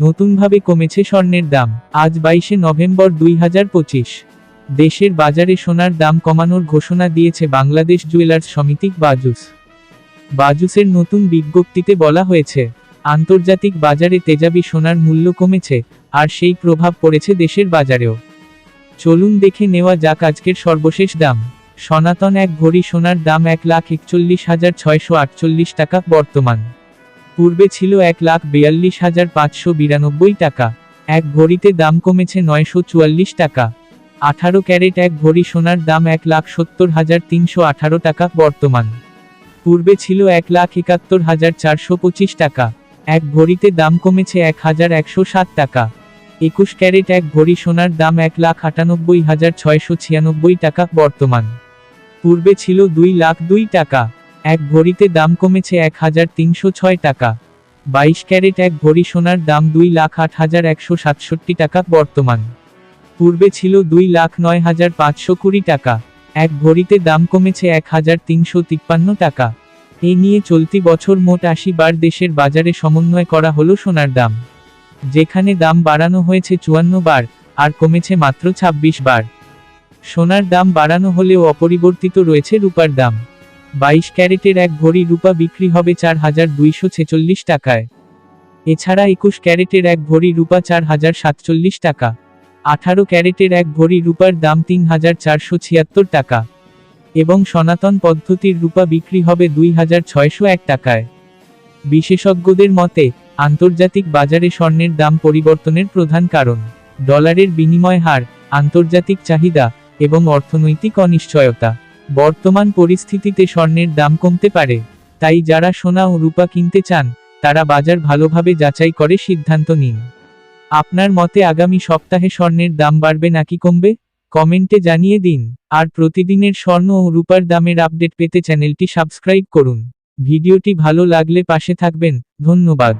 নতুনভাবে কমেছে স্বর্ণের দাম। আজ বাইশে নভেম্বর দুই হাজার পঁচিশ। দেশের বাজারে সোনার দাম কমানোর ঘোষণা দিয়েছে বাংলাদেশ জুয়েলার্স সমিতি বাজুস। বাজুসের নতুন বিজ্ঞপ্তিতে বলা হয়েছে, আন্তর্জাতিক বাজারে তেজাবি সোনার মূল্য কমেছে, আর সেই প্রভাব পড়েছে দেশের বাজারেও। চলুন দেখে নেওয়া যাক আজকের সর্বশেষ দাম। সনাতন এক ভরি সোনার দাম এক লাখ একচল্লিশ হাজার ছয়শো আটচল্লিশ টাকা বর্তমান। পূর্বে ছিল এক লাখ বিয়াল্লিশ হাজার পাঁচশো বিরানব্বই টাকা। এক ভরিতে দাম কমেছে নয়শো চুয়াল্লিশ টাকা। আঠারো ক্যারেট এক ভরি সোনার দাম এক লাখ সত্তর হাজার তিনশো আঠারো টাকা বর্তমান। পূর্বে ছিল এক লাখ একাত্তর হাজার চারশো পঁচিশ টাকা। এক ভরিতে দাম কমেছে এক হাজার একশো সাত টাকা। একুশ ক্যারেট এক ভরি সোনার দাম এক লাখ আটানব্বই হাজার ছয়শো ছিয়ানব্বই টাকা বর্তমান। পূর্বে ছিল দুই লাখ দুই টাকা। এক ভরিতে দাম কমেছে এক হাজার তিনশো ছয় টাকা। বাইশ ক্যারেট এক ভরি সোনার দাম দুই লাখ আট হাজার একশো সাতষট্টি টাকা বর্তমান। পূর্বে ছিল দুই লাখ নয় হাজার পাঁচশো কুড়ি টাকা। এক ভরিতে দাম কমেছে এক হাজার তিনশো তিপ্পান্ন টাকা। এ নিয়ে চলতি বছর মোট আশি বার দেশের বাজারে সমন্বয় করা হলো সোনার দাম। যেখানে দাম বাড়ানো হয়েছে চুয়ান্ন বার, আর কমেছে মাত্র ২৬ বার। সোনার দাম বাড়ানো হলেও অপরিবর্তিত রয়েছে রূপার দাম। বাইশ ক্যারেটের এক ভরি রূপা বিক্রি হবে চার হাজার দুইশো ছেচল্লিশ টাকায়। এছাড়া একুশ ক্যারেটের এক ভরি রূপা চার হাজার সাতচল্লিশ টাকা। আঠারো ক্যারেটের এক ভরি রূপার দাম তিন হাজার চারশো ছিয়াত্তর টাকা। এবং সনাতন পদ্ধতির রূপা বিক্রি হবে দুই হাজার ছয়শো এক টাকায়। বিশেষজ্ঞদের মতে, আন্তর্জাতিক বাজারে স্বর্ণের দাম পরিবর্তনের প্রধান কারণ, ডলারের বিনিময় হার, আন্তর্জাতিক চাহিদা এবং অর্থনৈতিক অনিশ্চয়তা। বর্তমান পরিস্থিতিতে স্বর্ণের দাম কমতে পারে, তাই যারা সোনা ও রূপা কিনতে চান, তারা বাজার ভালোভাবে যাচাই করে সিদ্ধান্ত নিন। আপনার মতে আগামী সপ্তাহে স্বর্ণের দাম বাড়বে নাকি কমবে? কমেন্টে জানিয়ে দিন, আর প্রতিদিনের স্বর্ণ ও রূপার দামের আপডেট পেতে চ্যানেলটি সাবস্ক্রাইব করুন। ভিডিওটি ভালো লাগলে পাশে থাকবেন, ধন্যবাদ।